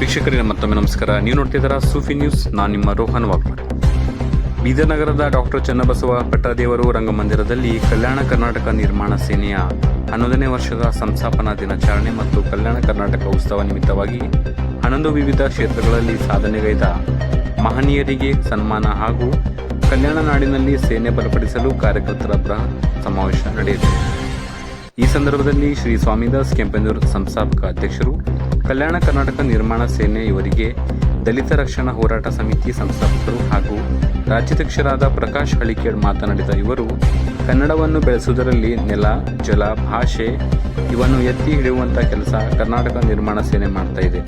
ವೀಕ್ಷಕರಿಗೆ ಮತ್ತೊಮ್ಮೆ ನಮಸ್ಕಾರ. ನೀವು ನೋಡ್ತಿದ್ದೀರಾ ಸೂಫಿ ನ್ಯೂಸ್. ನಾನು ನಿಮ್ಮ ರೋಹನ್ ವಾಗ್ಮರ್ ಬೀದರ್ನಗರದ ಡಾಕ್ಟರ್ ಚನ್ನಬಸವ ಪಟ್ಟದೇವರು ರಂಗಮಂದಿರದಲ್ಲಿ ಕಲ್ಯಾಣ ಕರ್ನಾಟಕ ನಿರ್ಮಾಣ ಸೇನೆಯ ಹನ್ನೊಂದನೇ ವರ್ಷದ ಸಂಸ್ಥಾಪನಾ ದಿನಾಚರಣೆ ಮತ್ತು ಕಲ್ಯಾಣ ಕರ್ನಾಟಕ ಉತ್ಸವ ನಿಮಿತ್ತವಾಗಿ ಹನ್ನೊಂದು ವಿವಿಧ ಕ್ಷೇತ್ರಗಳಲ್ಲಿ ಸಾಧನೆಗೈದ ಮಹನೀಯರಿಗೆ ಸನ್ಮಾನ ಹಾಗೂ ಕಲ್ಯಾಣ ನಾಡಿನಲ್ಲಿ ಸೇನೆ ಬಲಪಡಿಸಲು ಕಾರ್ಯಕರ್ತರ ಬೃಹತ್ ಸಮಾವೇಶ ನಡೆಯಿತು. ಈ ಸಂದರ್ಭದಲ್ಲಿ ಶ್ರೀ ಸ್ವಾಮಿದಾಸ್ ಕೆಂಪನೂರು ಸಂಸ್ಥಾಪಕ ಅಧ್ಯಕ್ಷರು ಕಲ್ಯಾಣ ಕರ್ನಾಟಕ ನಿರ್ಮಾಣ ಸೇನೆ ಇವರಿಗೆ ದಲಿತ ರಕ್ಷಣಾ ಹೋರಾಟ ಸಮಿತಿ ಸಂಸ್ಥಾಪಕರು ಹಾಗೂ ರಾಜ್ಯಾಧ್ಯಕ್ಷರಾದ ಪ್ರಕಾಶ್ ಹಳಿಕೇಡ್ ಮಾತನಾಡಿದ ಇವರು, ಕನ್ನಡವನ್ನು ಬೆಳೆಸುವುದರಲ್ಲಿ ನೆಲ, ಜಲ, ಭಾಷೆ ಇವನ್ನು ಎತ್ತಿ ಹಿಡಿಯುವಂಥ ಕೆಲಸ ಕರ್ನಾಟಕ ನಿರ್ಮಾಣ ಸೇನೆ ಮಾಡ್ತಾ ಇದೆ.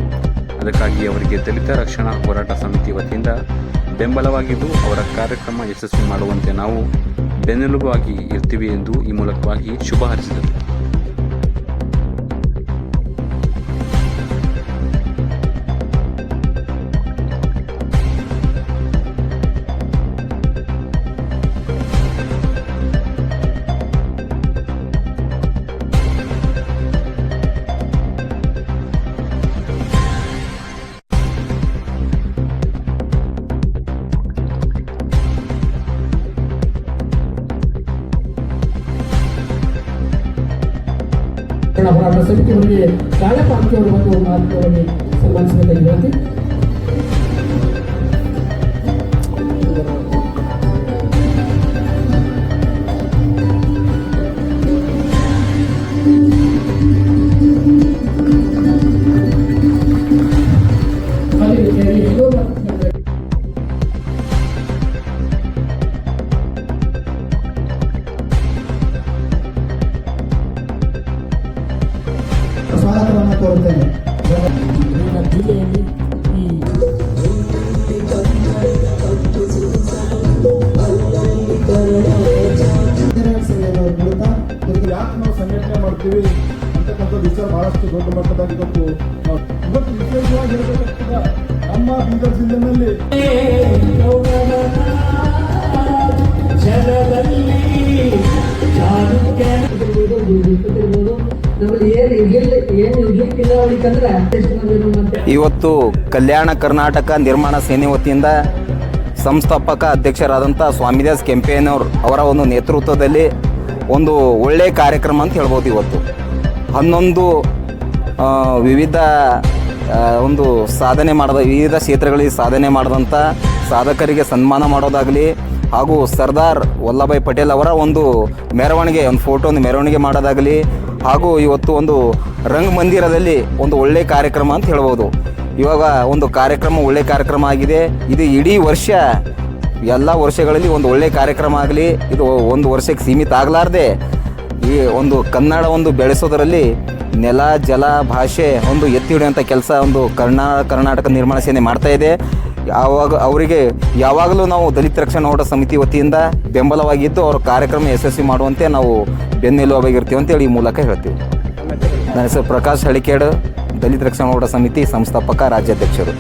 ಅದಕ್ಕಾಗಿ ಅವರಿಗೆ ದಲಿತ ರಕ್ಷಣಾ ಹೋರಾಟ ಸಮಿತಿ ವತಿಯಿಂದ ಬೆಂಬಲವಾಗಿದ್ದು, ಅವರ ಕಾರ್ಯಕ್ರಮ ಯಶಸ್ವಿ ಮಾಡುವಂತೆ ನಾವು ಬೆನ್ನೆಲುಬಾಗಿ ಇರ್ತೀವಿ ಎಂದು ಈ ಮೂಲಕವಾಗಿ ಶುಭ ಹಾರೈಸಿದರು. ಹೋರಾಟ ಸಮಿತಿಯವರಿಗೆ ಕಾಳಪಾರ್ಟಿಯವರು ಒಂದು ಮಾತುಗಳನ್ನು ಸನ್ಮಾನಿಸಬೇಕಾಗಿ ವಿನಂತಿ ಇದಕ್ಕೆ ಯಾಕೆ ನಾವು ಸಂಘಟನೆ ಮಾಡ್ತೀವಿ ಅಂತಕ್ಕಂಥ ವಿಚಾರ ಬಹಳಷ್ಟು ದೊಡ್ಡ ಮಟ್ಟದಾಗ ಇವತ್ತು ನಾವು- ಇವತ್ತು ವಿಶೇಷವಾಗಿ ಹೇಳ್ಬೇಕಾಗ್ತದ ನಮ್ಮ ಬೀದರ್ ಜಿಲ್ಲೆನಲ್ಲಿ ಇರ್ಬೋದು, ಇವತ್ತು ಕಲ್ಯಾಣ ಕರ್ನಾಟಕ ನಿರ್ಮಾಣ ಸೇನೆ ವತಿಯಿಂದ ಸಂಸ್ಥಾಪಕ ಅಧ್ಯಕ್ಷರಾದಂಥ ಸ್ವಾಮಿದಾಸ್ ಕೆಂಪೇನವ್ರ ಅವರ ಒಂದು ನೇತೃತ್ವದಲ್ಲಿ ಒಂದು ಒಳ್ಳೆಯ ಕಾರ್ಯಕ್ರಮ ಅಂತ ಹೇಳ್ಬೋದು ಇವತ್ತು. ಹನ್ನೊಂದು ವಿವಿಧ ಒಂದು ಸಾಧನೆ ಮಾಡಿದ, ವಿವಿಧ ಕ್ಷೇತ್ರಗಳಲ್ಲಿ ಸಾಧನೆ ಮಾಡಿದಂಥ ಸಾಧಕರಿಗೆ ಸನ್ಮಾನ ಮಾಡೋದಾಗಲಿ ಹಾಗೂ ಸರ್ದಾರ್ ವಲ್ಲಭಾಯ್ ಪಟೇಲ್ ಅವರ ಒಂದು ಮೆರವಣಿಗೆ, ಒಂದು ಫೋಟೋ ಒಂದು ಮೆರವಣಿಗೆ ಮಾಡೋದಾಗಲಿ ಹಾಗೂ ಇವತ್ತು ಒಂದು ರಂಗಮಂದಿರದಲ್ಲಿ ಒಂದು ಒಳ್ಳೆಯ ಕಾರ್ಯಕ್ರಮ ಅಂತ ಹೇಳ್ಬೋದು. ಇವಾಗ ಒಂದು ಕಾರ್ಯಕ್ರಮ ಒಳ್ಳೆಯ ಕಾರ್ಯಕ್ರಮ ಆಗಿದೆ. ಇದು ಇಡೀ ವರ್ಷ, ಎಲ್ಲ ವರ್ಷಗಳಲ್ಲಿ ಒಂದು ಒಳ್ಳೆಯ ಕಾರ್ಯಕ್ರಮ ಆಗಲಿ, ಇದು ಒಂದು ವರ್ಷಕ್ಕೆ ಸೀಮಿತ ಆಗಲಾರ್ದೆ, ಈ ಒಂದು ಕನ್ನಡ ಒಂದು ಬೆಳೆಸೋದರಲ್ಲಿ ನೆಲ, ಜಲ, ಭಾಷೆ ಒಂದು ಎತ್ತಿ ಹಿಡಿಯುವಂಥ ಕೆಲಸ ಒಂದು ಕರ್ನಾ, ಕರ್ನಾಟಕ ನಿರ್ಮಾಣ ಸೇನೆ ಮಾಡ್ತಾ ಇದೆ. ಯಾವಾಗ ಅವರಿಗೆ ಯಾವಾಗಲೂ ನಾವು ದಲಿತ ರಕ್ಷಣಾ ಹೋರಾಟ ಸಮಿತಿ ವತಿಯಿಂದ ಬೆಂಬಲವಾಗಿದ್ದು ಅವರ ಕಾರ್ಯಕ್ರಮ ಯಶಸ್ವಿ ಮಾಡುವಂತೆ ನಾವು ಬೆನ್ನೆಲುವಾಗಿರ್ತೀವಿ ಅಂತೇಳಿ ಈ ಮೂಲಕ ಹೇಳ್ತೀವಿ. ನನ್ನ ಹೆಸರು ಪ್ರಕಾಶ್ ಹಳಿಕೇಡ್, ದಲಿತ ರಕ್ಷಣಾ ಹೋರಾಟ ಸಮಿತಿ ಸಂಸ್ಥಾಪಕ, ರಾಜ್ಯಾಧ್ಯಕ್ಷರು.